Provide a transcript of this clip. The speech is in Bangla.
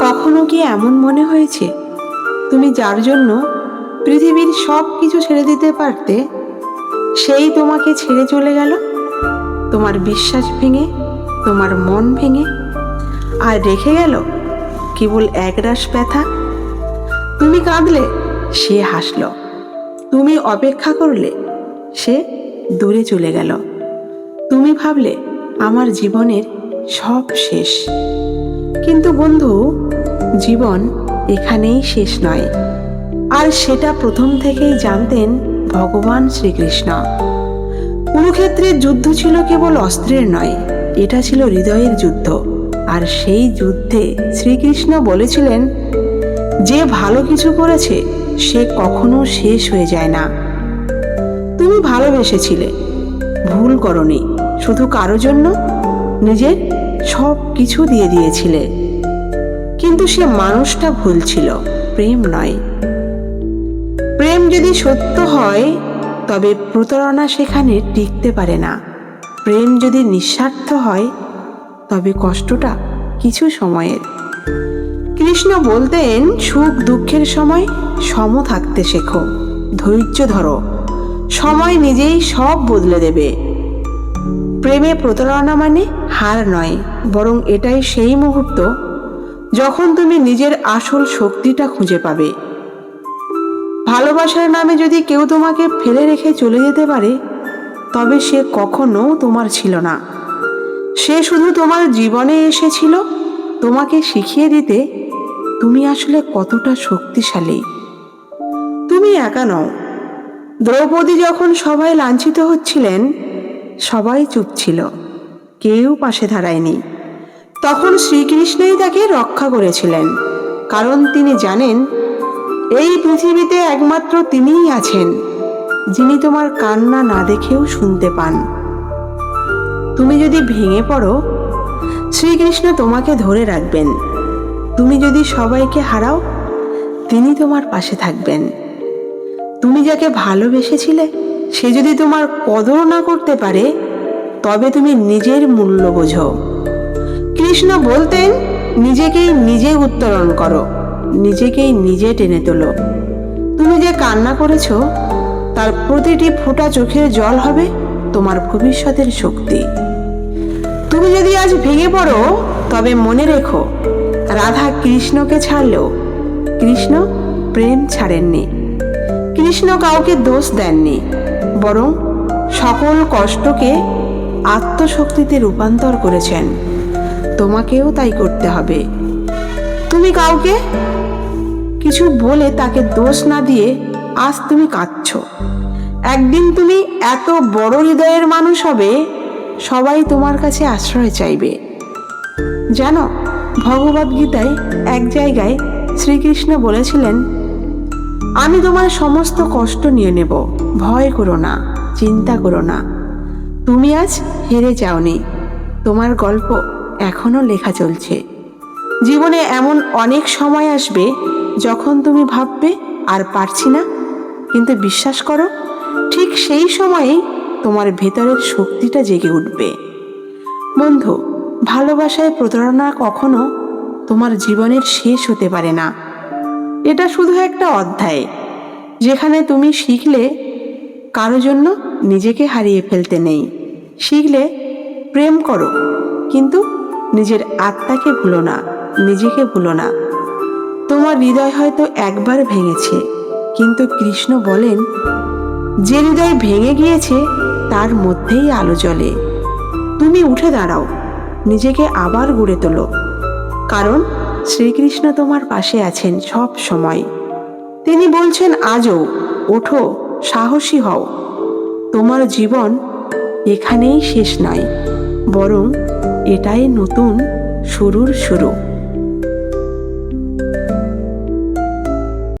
কখনো কি এমন মনে হয়েছে? তুমি যার জন্য পৃথিবীর সব কিছু ছেড়ে দিতে পারতে, সেই তোমাকে ছেড়ে চলে গেল? তোমার বিশ্বাস ভেঙে, তোমার মন ভেঙে, আর রেখে গেল কেবল একরাশ ব্যথা? তুমি কাঁদলে, সে হাসল। তুমি অপেক্ষা করলে, সে দূরে চলে গেল। তুমি ভাবলে, আমার জীবনের সব শেষ। কিন্তু বন্ধু, জীবন এখানেই শেষ নয়। আর সেটা প্রথম থেকেই জানতেন ভগবান শ্রীকৃষ্ণ। কুরুক্ষেত্রের যুদ্ধ ছিল কেবল অস্ত্রের নয়, এটা ছিল হৃদয়ের যুদ্ধ। আর সেই যুদ্ধে শ্রীকৃষ্ণ বলেছিলেন, যে ভালো কিছু করেছে, সে কখনো শেষ হয়ে যায় না। তুমি ভালোবেসেছিলে, ভুল করনি, শুধু কারও জন্য? নিজের সব কিছু দিয়ে দিয়েছিলে। কিন্তু সে মানুষটা ভুল ছিল, প্রেম নয়। প্রেম যদি সত্য হয়, তবে প্রতারণা সেখানে টিকতে পারে না। প্রেম যদি নিঃস্বার্থ হয়, তবে কষ্টটা কিছু সময়ের। কৃষ্ণ বলতেন, সুখ দুঃখের সময় সম থাকতে শেখো, ধৈর্য ধরো। সময় নিজেই সব বদলে দেবে। প্রেমে প্রতারণা মানে হার নয়, বরং এটাই সেই মুহূর্ত যখন তুমি নিজের আসল শক্তিটা খুঁজে পাবে। ভালোবাসার নামে যদি কেউ তোমাকে ফেলে রেখে চলে যেতে পারে, তবে সে কখনো তোমার ছিল না। সে শুধু তোমার জীবনে এসেছিল, তোমাকে শিখিয়ে দিতে তুমি আসলে কতটা শক্তিশালী। তুমি একা নও। দ্রৌপদী যখন সবাই লাঞ্ছিত হচ্ছিলেন সবাই চুপ ছিল। কেউ পাশে দাঁড়ায়নি। তখন শ্রীকৃষ্ণই তাকে রক্ষা করেছিলেন, কারণ তিনি জানেন, এই পৃথিবীতে একমাত্র তিনিই আছেন, যিনি তোমার কান্না না দেখেও শুনতে পান। তুমি যদি ভেঙে পড়ো, শ্রীকৃষ্ণ তোমাকে ধরে রাখবেন। তুমি যদি সবাইকে হারাও, তিনি তোমার পাশে থাকবেন। তুমি যাকে ভালোবেসেছিলে সে যদি তোমার কদর না করতে পারে, তবে তুমি নিজের মূল্য বোঝো। কৃষ্ণ বলতেন, নিজেকেই নিজে উত্তরণ করো, নিজেকেই নিজে টেনে তোলো। তুমি যে কান্না করেছ, তার প্রতিটি ফোঁটা চোখের জল হবে তোমার ভবিষ্যতের শক্তি। তুমি যদি আজ ভেঙে পড়ো, তবে মনে রেখো, রাধা কৃষ্ণকে ছাড়লেও কৃষ্ণ প্রেম ছাড়েননি। কৃষ্ণ কাউকে দোষ দেননি। বরং সকল কষ্টকে আত্মশক্তিতে রূপান্তর করেছেন। তোমাকেও তাই করতে হবে। তুমি কাউকে কিছু বলে তাকে দোষ না দিয়ে আজ তুমি কাঁদছ। একদিন তুমি এত বড় হৃদয়ের মানুষ হবে, সবাই তোমার কাছে আশ্রয় চাইবে। জানো, ভগবদ্গীতায় এক জায়গায় শ্রীকৃষ্ণ বলেছিলেন আমি তোমার সমস্ত কষ্ট নিয়ে নেব। ভয় করো না, চিন্তা করো না। তুমি আজ হেরে যাওনি। তোমার গল্প এখনও লেখা চলছে। জীবনে এমন অনেক সময় আসবে যখন তুমি ভাববে, আর পারছি না। কিন্তু বিশ্বাস করো, ঠিক সেই সময়েই তোমার ভেতরের শক্তিটা জেগে উঠবে। বন্ধু, ভালোবাসায় প্রতারণা কখনো তোমার জীবনের শেষ হতে পারে না। এটা শুধু একটা অধ্যায়, যেখানে তুমি শিখলে কারও জন্য নিজেকে হারিয়ে ফেলতে নেই। শিখলে প্রেম করো, কিন্তু নিজের আত্মাকে ভুলো না, নিজেকে ভুলো না। তোমার হৃদয় হয়তো একবার ভেঙেছে, কিন্তু কৃষ্ণ বলেন, যে হৃদয় ভেঙে গিয়েছে, তার মধ্যেই আলো জ্বলে। তুমি উঠে দাঁড়াও, নিজেকে আবার গড়ে তোলো। কারণ শ্রীকৃষ্ণ তোমার পাশে আছেন সব সময়। তিনি বলছেন, আজও ওঠো, সাহসী হও। তোমার জীবন এখানেই শেষ নয়, বরং এটাই নতুন শুরুর শুরু।